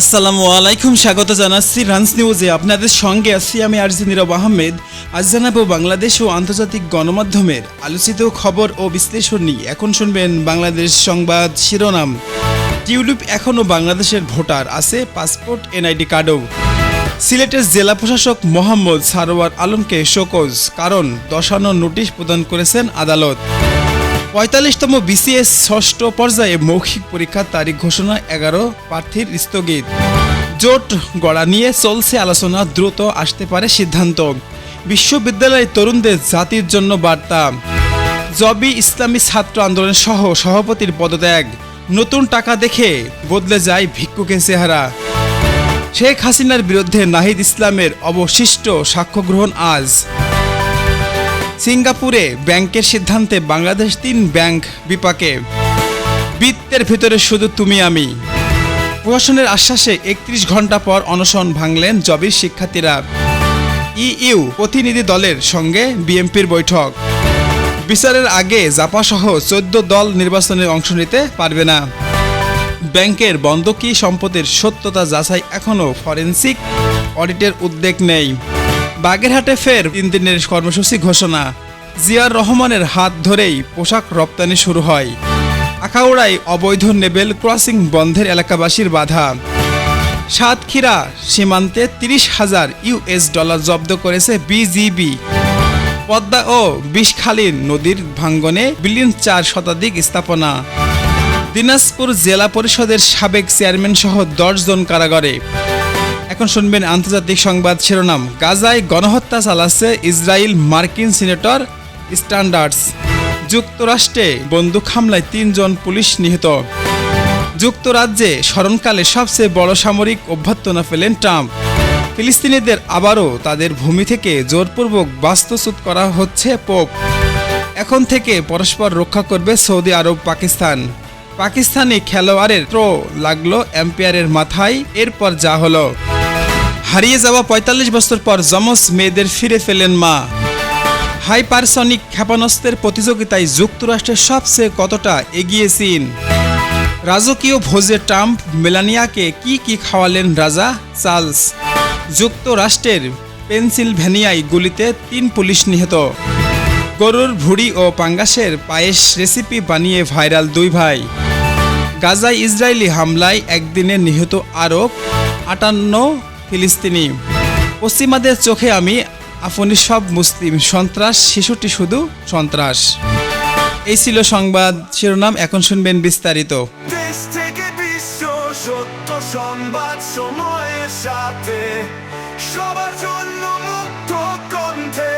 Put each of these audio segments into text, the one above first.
আসসালামু আলাইকুম, স্বাগত জানাচ্ছি রান্স নিউজে। আপনাদের সঙ্গে আছি আমি আরজি নীরব আহমেদ। আজ জানাব বাংলাদেশ ও আন্তর্জাতিক গণমাধ্যমের আলোচিত খবর ও বিশ্লেষণ নিয়ে। এখন শুনবেন বাংলাদেশ সংবাদ শিরোনাম। টিউলিপ এখনও বাংলাদেশের ভোটার, আছে পাসপোর্ট, এনআইডি কার্ডও। সিলেটের জেলা প্রশাসক মোহাম্মদ সারোয়ার আলমকে শোকজ, কারণ দশানো নোটিশ প্রদান করেছেন আদালত। পঁয়তাল্লিশতম বিসিএস ষষ্ঠ পর্যায়ে মৌখিক পরীক্ষার তারিখ ঘোষণা, এগারো প্রার্থীর স্থগিত। জোট গড়া নিয়ে চলছে আলোচনা, দ্রুত আসতে পারে সিদ্ধান্ত। বিশ্ববিদ্যালয়ের তরুণদের জাতির জন্য বার্তা। জবি ইসলামী ছাত্র আন্দোলন সহ সভাপতির পদত্যাগ। নতুন টাকা দেখে বদলে যায় ভিক্ষুকের চেহারা। শেখ হাসিনার বিরুদ্ধে নাহিদ ইসলামের অবশিষ্ট সাক্ষ্য গ্রহণ আজ। সিঙ্গাপুরে ব্যাংকের সিদ্ধান্তে বাংলাদেশ তিন ব্যাংক বিপাকে। বৃত্তের ভিতরে শুধু তুমি, আমি। প্রশাসনের আশ্বাসে একত্রিশ ঘণ্টা পর অনশন ভাঙলেন জবির শিক্ষার্থীরা। ইইউ প্রতিনিধি দলের সঙ্গে বিএমপির বৈঠক। বিচারের আগে জাপাসহ চোদ্দ দল নির্বাচনে অংশ নিতে পারবে না। ব্যাংকের বন্ধকি সম্পদের সত্যতা যাচাই এখনও ফরেন্সিক অডিটের উদ্বেগ নেই। বাগেরহাটে ফের তিন দিনের কর্মসূচি ঘোষণা। জিয়ার রহমানের হাত ধরেই পোশাক রপ্তানি শুরু হয়। আখাউড়ায় অবৈধ নেবেল ক্রসিং বন্ধের এলাকাবাসীর বাধা। সাতক্ষীরা সীমান্তে তিরিশ হাজার ইউএস ডলার জব্দ করেছে বিজিবি। পদ্মা ও বিষখালীর নদীর ভাঙ্গনে বিলিয়ন চার শতাধিক স্থাপনা। দিনাজপুর জেলা পরিষদের সাবেক চেয়ারম্যান সহ জন কারাগারে। এখন শুনবেন আন্তর্জাতিক সংবাদ শিরোনাম। গাজায় গণহত্যা চালাচ্ছে ইসরায়েল মার্কিন সিনেটর স্ট্যান্ডার্ডস। যুক্তরাষ্ট্রে বন্দুক হামলায় তিনজন পুলিশ নিহত। যুক্তরাজ্যে স্মরণকালে সবচেয়ে বড় সামরিক অভ্যর্থনা পেলেন ট্রাম্প। ফিলিস্তিনিদের আবারও তাদের ভূমি থেকে জোরপূর্বক বাস্তুচ্যুত করা হচ্ছে পোপ। এখন থেকে পরস্পর রক্ষা করবে সৌদি আরব, পাকিস্তান। পাকিস্তানি খেলোয়াড়ের ত্রো লাগল এম্পায়ারের মাথায়, এরপর যা হলো। হারিয়ে যাওয়া পঁয়তাল্লিশ বছর পর যমজ মেয়েদের ফিরে ফেলেন মা। হাইপারসনিক ক্ষেপণাস্ত্রের প্রতিযোগিতায় যুক্তরাষ্ট্রের সবচেয়ে কতটা এগিয়ে চীন রাজকীয় ভোজে ট্রাম্প মেলানিয়াকে কি কি খাওয়ালেন রাজা? চার্লস, যুক্তরাষ্ট্রের পেনসিলভেনিয়ায় গুলিতে তিন পুলিশ নিহত। গরুর ভুড়ি ও পাঙ্গাসের পায়েস রেসিপি বানিয়ে ভাইরাল দুই ভাই। গাজায় ইসরায়েলি হামলায় একদিনে নিহত আরব আটান্ন ফিলিস্তিনি। পশ্চিমাদের চোখে আমি আপনি সব মুসলিম। সন্ত্রাস শিশুটি শুধু সন্ত্রাস। এই ছিল সংবাদ শিরোনাম এখন শুনবেন বিস্তারিত। দেশ থেকে বিশ্ব সত্য সংবাদ সময়ের সাথে সবার জন্য মুক্ত কণ্ঠে।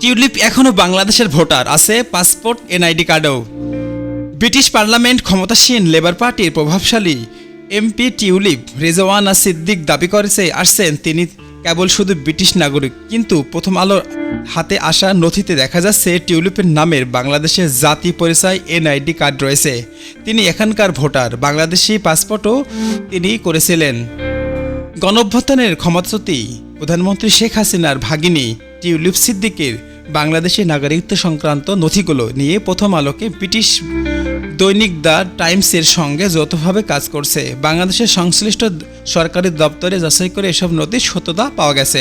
টিউলিপ এখনও বাংলাদেশের ভোটার আছে পাসপোর্ট এনআইডি কার্ডও। ব্রিটিশ পার্লামেন্ট ক্ষমতাসীন লেবার পার্টির প্রভাবশালী। এমপি টিউলিপ রেজওয়ানা সিদ্দিক দাবি করেছে, আসছেন তিনি কেবল শুধু ব্রিটিশ নাগরিক। কিন্তু প্রথম আলোর হাতে আসা নথিতে দেখা যাচ্ছে, টিউলিপের নামের বাংলাদেশের জাতি পরিচয়, এনআইডি কার্ড রয়েছে। তিনি এখানকার ভোটার, বাংলাদেশি পাসপোর্টও তিনি করেছিলেন। গণঅভ্যুত্থানের ক্ষমতাচ্যুতি, প্রধানমন্ত্রী শেখ হাসিনার ভাগিনী টিউলিপ সিদ্দিকের বাংলাদেশি নাগরিকত্ব সংক্রান্ত নথিগুলো নিয়ে প্রথম আলোকে ব্রিটিশ দৈনিক দ্য টাইমসের সঙ্গে যৌথভাবে কাজ করছে। বাংলাদেশের সংশ্লিষ্ট সরকারি দপ্তরে যাচাই করে এসব নথির সত্যতা পাওয়া গেছে।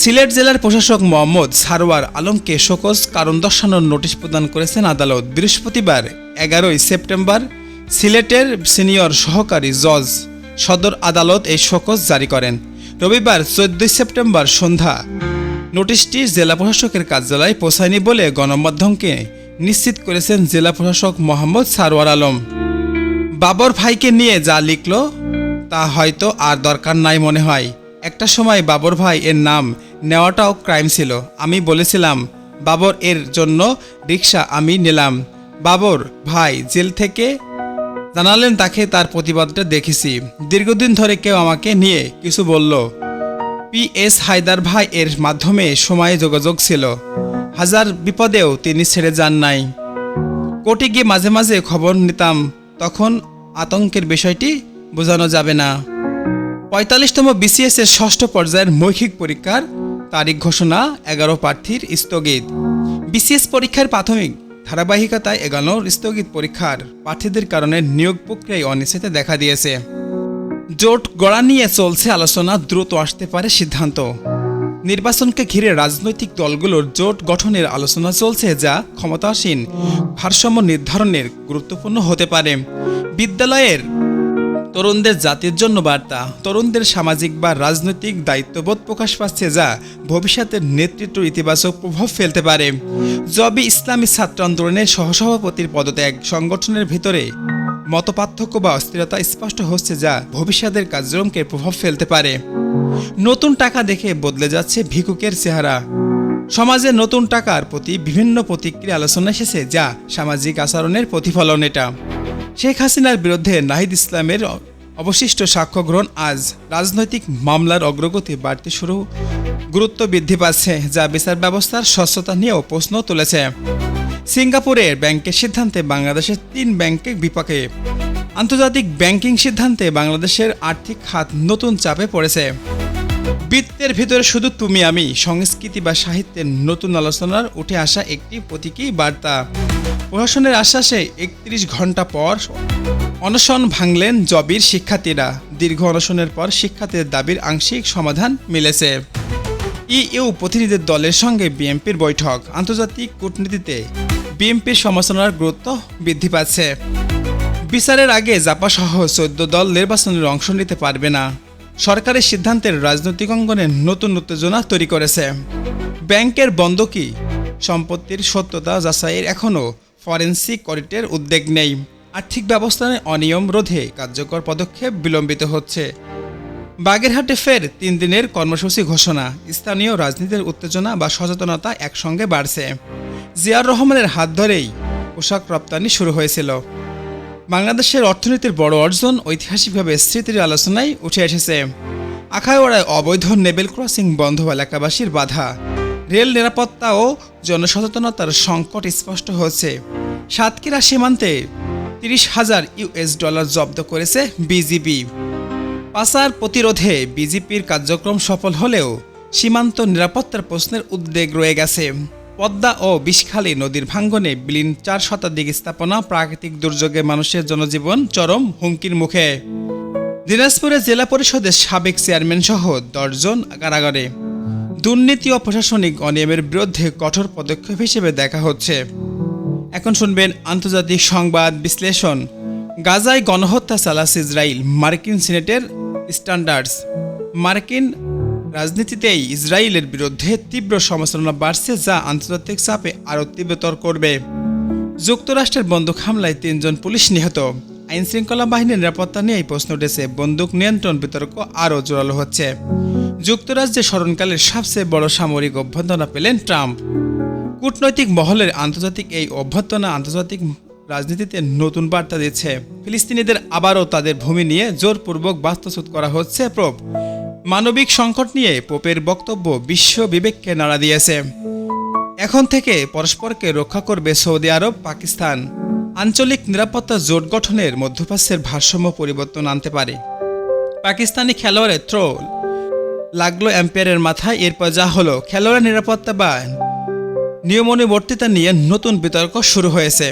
সিলেট জেলার প্রশাসক মোহাম্মদ সারোয়ার আলমকে শোকজ কারণ দর্শানোর নোটিশ প্রদান করেছেন আদালত। বৃহস্পতিবার এগারোই সেপ্টেম্বর সিলেটের সিনিয়র সহকারী জজ সদর আদালত এই শোকজ জারি করেন। রবিবার চোদ্দই সেপ্টেম্বর সন্ধ্যা নোটিশটি জেলা প্রশাসকের কার্যালয়ে পৌঁছায়নি বলে গণমাধ্যমকে নিশ্চিত করেছেন জেলা প্রশাসক মোহাম্মদ সারোয়ার আলম। বাবর ভাইকে নিয়ে যা লিখল, তা হয়তো আর দরকার নাই মনে হয়। একটা সময় বাবর ভাই এর নাম নেওয়াটাও ক্রাইম ছিল। আমি বলেছিলাম, বাবর এর জন্য রিক্সা আমি নিলাম। বাবর ভাই জেল থেকে জানালেন, তাকে তার প্রতিবাদটা দেখেছি। দীর্ঘদিন ধরে কেউ আমাকে নিয়ে কিছু বলল। পি এস হায়দার ভাই এর মাধ্যমে সময়ে যোগাযোগ ছিল। হাজার বিপদেও তিনি ছেড়ে যান নাই। কোর্টে গিয়ে মাঝে মাঝে খবর নিতাম, তখন আতঙ্কের বিষয়টি বোঝানো যাবে না। পঁয়তাল্লিশতম বিসিএস এর ষষ্ঠ পর্যায়ের মৌখিক পরীক্ষার তারিখ ঘোষণা এগারো প্রার্থীর স্থগিত। বিসিএস পরীক্ষার প্রাথমিক ধারাবাহিকতায় এগানোর স্থগিত পরীক্ষার প্রার্থীদের কারণে নিয়োগ প্রক্রিয়ায় অনিশ্চয়তা দেখা দিয়েছে। জোট গড়া নিয়ে চলছে আলোচনা, দ্রুত আসতে পারে সিদ্ধান্ত। নির্বাচনকে ঘিরে রাজনৈতিক দলগুলোর জোট গঠনের আলোচনা চলছে যা ক্ষমতাসীন ভারসাম্য নির্ধারণের গুরুত্বপূর্ণ হতে পারে। বিদ্যালয়ের তরুণদের জাতির জন্য বার্তা। তরুণদের সামাজিক বা রাজনৈতিক দায়িত্ববোধ প্রকাশ পাচ্ছে যা ভবিষ্যতের নেতৃত্ব ইতিবাচক প্রভাব ফেলতে পারে। জবি ইসলামী ছাত্র আন্দোলনের সহসভাপতির পদত্যাগ সংগঠনের ভিতরে মতপার্থক্য বা অস্থিরতা স্পষ্ট হচ্ছে যা ভবিষ্যতের কার্যক্রমকে প্রভাব ফেলতে পারে। নতুন টাকা দেখে বদলে যাচ্ছে ভিক্ষুকের চেহারা। সমাজে নতুন টাকার প্রতি বিভিন্ন প্রতিক্রিয়া আলোচনা এসেছে যা সামাজিক আচরণের প্রতিফলন এটা। শেখ হাসিনার বিরুদ্ধে নাহিদ ইসলামের অবশিষ্ট সাক্ষ্য গ্রহণ আজ রাজনৈতিক মামলার অগ্রগতি বাড়তে শুরু। গুরুত্ব বৃদ্ধি পাচ্ছে যা বিচার ব্যবস্থার স্বচ্ছতা নিয়েও প্রশ্ন তুলেছে। সিঙ্গাপুরের ব্যাংকের সিদ্ধান্তে বাংলাদেশের তিন ব্যাংকের বিপাকে। আন্তর্জাতিক ব্যাংকিং সিদ্ধান্তে বাংলাদেশের আর্থিক খাত নতুন চাপে পড়েছে। বৃত্তের ভিতরে শুধু তুমি, আমি, সংস্কৃতি বা সাহিত্যের নতুন আলোচনার উঠে আসা একটি প্রতীকী বার্তা। প্রশাসনের আশ্বাসে একত্রিশ ঘণ্টা পর অনশন ভাঙলেন জবির শিক্ষার্থীরা। দীর্ঘ অনশনের পর শিক্ষার্থীদের দাবির আংশিক সমাধান মিলেছে। ইইউ প্রতিনিধির দলের সঙ্গে বিএনপির বৈঠক। আন্তর্জাতিক কূটনীতিতে বিএনপির সমালোচনার গুরুত্ব বৃদ্ধি পাচ্ছে। বিচারের আগে জাপা সহ চোদ্দ দল নির্বাচনের অংশ নিতে পারবে না। সরকারের সিদ্ধান্তের রাজনৈতিক অঙ্গনে নতুন উত্তেজনা তৈরি করেছে। ব্যাংকের বন্ধকি, সম্পত্তির সত্যতা যাচাইয়ের এখনও ফরেন্সিক অডিটের উদ্যোগ নেই। আর্থিক ব্যবস্থায় অনিয়ম রোধে কার্যকর পদক্ষেপ বিলম্বিত হচ্ছে। বাগেরহাটে ফের তিন দিনের কর্মসূচি ঘোষণা। স্থানীয় রাজনীতির উত্তেজনা বা সচেতনতা একসঙ্গে বাড়ছে। জিয়ার রহমানের হাত ধরেই পোশাক রপ্তানি শুরু হয়েছিল। বাংলাদেশের অর্থনীতির বড় অর্জন ঐতিহাসিকভাবে স্মৃতির আলোচনায় উঠে এসেছে। আখাউড়ায় অবৈধ নেবেল ক্রসিং বন্ধ এলাকাবাসীর বাধা। রেল নিরাপত্তা ও জনসচেতনতার সংকট স্পষ্ট হয়েছে। সাতক্ষীরা সীমান্তে তিরিশ হাজার ইউএস ডলার জব্দ করেছে বিজিবি। পাচার প্রতিরোধে বিজেপির কার্যক্রম সফল হলেও সীমান্ত নিরাপত্তার প্রশ্নের উদ্বেগ রয়ে গেছে। পদ্মা ও বিষখালী নদীর ভাঙ্গনে বিলীন চার শতাধিক স্থাপনা প্রাকৃতিক দুর্যোগে মানুষের জনজীবন চরম হুমকির মুখে। দিনাজপুরে জেলা পরিষদের সাবেক চেয়ারম্যান সহ দশজন কারাগারে। দুর্নীতি ও প্রশাসনিক অনিয়মের বিরুদ্ধে কঠোর পদক্ষেপ হিসেবে দেখা হচ্ছে। এখন শুনবেন আন্তর্জাতিক সংবাদ বিশ্লেষণ। গাজায় গণহত্যা চালাচ্ছে ইসরায়েল মার্কিন সিনেটের স্ট্যান্ডার্ডস মার্কিন রাজনীতিতেই ইসরায়েলের বিরুদ্ধে তীব্র সমালোচনা বাড়ছে যা আন্তর্জাতিক চাপে আরও তীব্রতর করবে। যুক্তরাষ্ট্রের বন্দুক হামলায় তিনজন পুলিশ নিহত। আইন শৃঙ্খলা বাহিনীর নিরাপত্তা নিয়ে এই প্রশ্ন উঠেছে। বন্দুক নিয়ন্ত্রণ বিতর্ক আরও জোরালো হচ্ছে। যুক্তরাজ্যে স্মরণকালের সবচেয়ে বড় সামরিক অভ্যর্থনা পেলেন ট্রাম্প। কূটনৈতিক মহলের আন্তর্জাতিক এই অভ্যর্থনা আন্তর্জাতিক রাজনীতিতে নতুন বার্তা দিচ্ছে। ফিলিস্তিনিদের আবারও তাদের ভূমি নিয়ে জোরপূর্বক বাস্তুচ্যুত করা হচ্ছে প্রোপ। মানবিক সংকট নিয়ে পোপের বক্তব্য বিশ্ব বিবেককে নাড়া দিয়েছে। এখন থেকে পরস্পরকে রক্ষা করবে সৌদি আরব, পাকিস্তান। আঞ্চলিক নিরাপত্তা জোট গঠনের মধ্যপ্রাচ্যের ভারসাম্য পরিবর্তন আনতে পারে। পাকিস্তানি খেলোয়াড়ের থ্রো লাগল অ্যাম্পায়ারের মাথায়, এরপর যা হলো, খেলোয়াড়ের নিরাপত্তা বা নিয়মনুবর্তিতা নিয়ে নতুন বিতর্ক শুরু হয়েছে।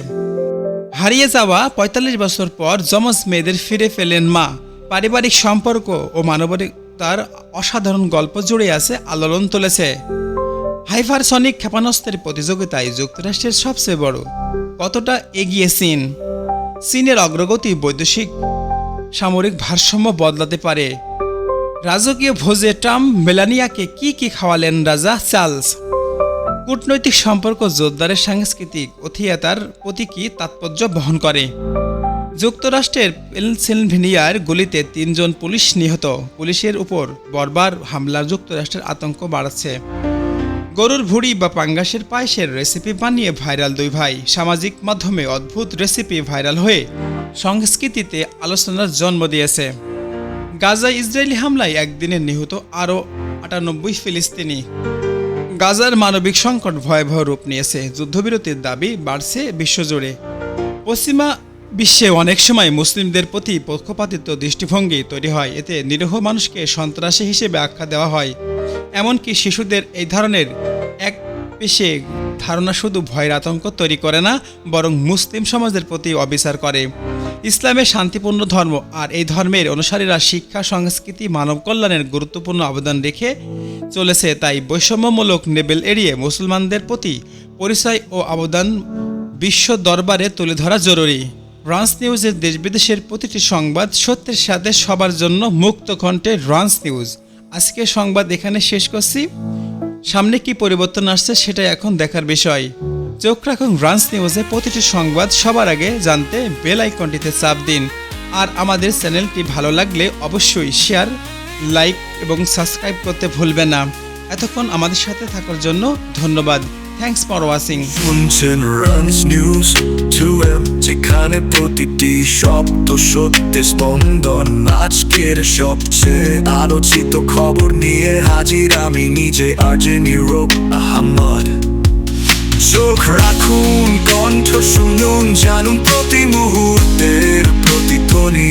হারিয়ে যাওয়া ৪৫ বছর পর যমজ মেয়েদের ফিরে পেলেন মা। পারিবারিক সম্পর্ক ও মানবিকতার অসাধারণ গল্প জুড়ে আছে আলোড়ন তুলেছে। হাইফারসনিক ক্ষেপণাস্ত্রের প্রতিযোগিতায় যুক্তরাষ্ট্রের সবচেয়ে বড়, কতটা এগিয়ে চীন? চীনের অগ্রগতি বৈদেশিক সামরিক ভারসাম্য বদলাতে পারে। রাজকীয় ভোজে ট্রাম্প মেলানিয়াকে কি কি খাওয়ালেন রাজা চার্লস? কূটনৈতিক সম্পর্ক জোরদারের সাংস্কৃতিক অথিয়াতার প্রতীকী তাৎপর্য বহন করে। যুক্তরাষ্ট্রের পেনসিলভেনিয়ার গুলিতে তিনজন পুলিশ নিহত। পুলিশের উপর বর্বার হামলা, যুক্তরাষ্ট্রের আতঙ্ক বাড়াচ্ছে গরুর ভুড়ি বা পাঙ্গাসের পায়েসের রেসিপি বানিয়ে ভাইরাল দুই ভাই। সামাজিক মাধ্যমে অদ্ভুত রেসিপি ভাইরাল হয়ে সংস্কৃতিতে আলোচনার জন্ম দিয়েছে। গাজা ইসরায়েলি হামলায় একদিনে নিহত আরও আটানব্বই ফিলিস্তিনি। গাজার মানবিক সংকট ভয়াবহ রূপ নিয়েছে। যুদ্ধবিরতির দাবি বাড়ছে বিশ্বজুড়ে। পশ্চিমা বিশ্বে অনেক সময় মুসলিমদের প্রতি পক্ষপাতিত্ব দৃষ্টিভঙ্গি তৈরি হয়। এতে নিরীহ মানুষকে সন্ত্রাসী হিসেবে আখ্যা দেওয়া হয়। এমনকি শিশুদের এই ধরনের এক পেশে ধারণা শুধু ভয়ের আতঙ্ক তৈরি করে না, বরং মুসলিম সমাজের প্রতি অবিচার করে। ইসলামের শান্তিপূর্ণ ধর্ম আর এই ধর্মের অনুসারীরা শিক্ষা, সংস্কৃতি, মানব কল্যাণের গুরুত্বপূর্ণ অবদান রেখে চলেছে, তাই বৈষম্যমূলক নেবেল এড়িয়ে মুসলমানদের প্রতি পরিচয় ও অবদান বিশ্ব দরবারে তুলে ধরা জরুরি। রান্স নিউজের দেশ বিদেশের প্রতিটি সংবাদ সত্যের সাথে সবার জন্য মুক্ত কণ্ঠে রান্স নিউজ। আজকে সংবাদ এখানে শেষ করছি। সামনে কি পরিবর্তন আসছে সেটা এখন দেখার বিষয়। চোখ রাখুন রান্স নিউজে প্রতিটি সংবাদ সবার আগে জানতে বেল আইকনটিতে চাপ দিন। আর আমাদের চ্যানেলটি ভালো লাগলে অবশ্যই শেয়ার, লাইক এবং সাবস্ক্রাইব করতে ভুলবে না। এতক্ষণ আমাদের সাথে থাকার জন্য ধন্যবাদ। থ্যাংকস ফর ওয়াচিং শুনছেন রানস নিউজ টু এম যেখানে প্রতিটি শব্দ সত্যি স্পন্দন আজকের সবচেয়ে আলোচিত খবর নিয়ে হাজির আমি নিজে আর্জে নিরোপ আহমদ চোখ রাখুন কণ্ঠ শুনুন জানুন প্রতি মুহূর্তের প্রতিধ্বনি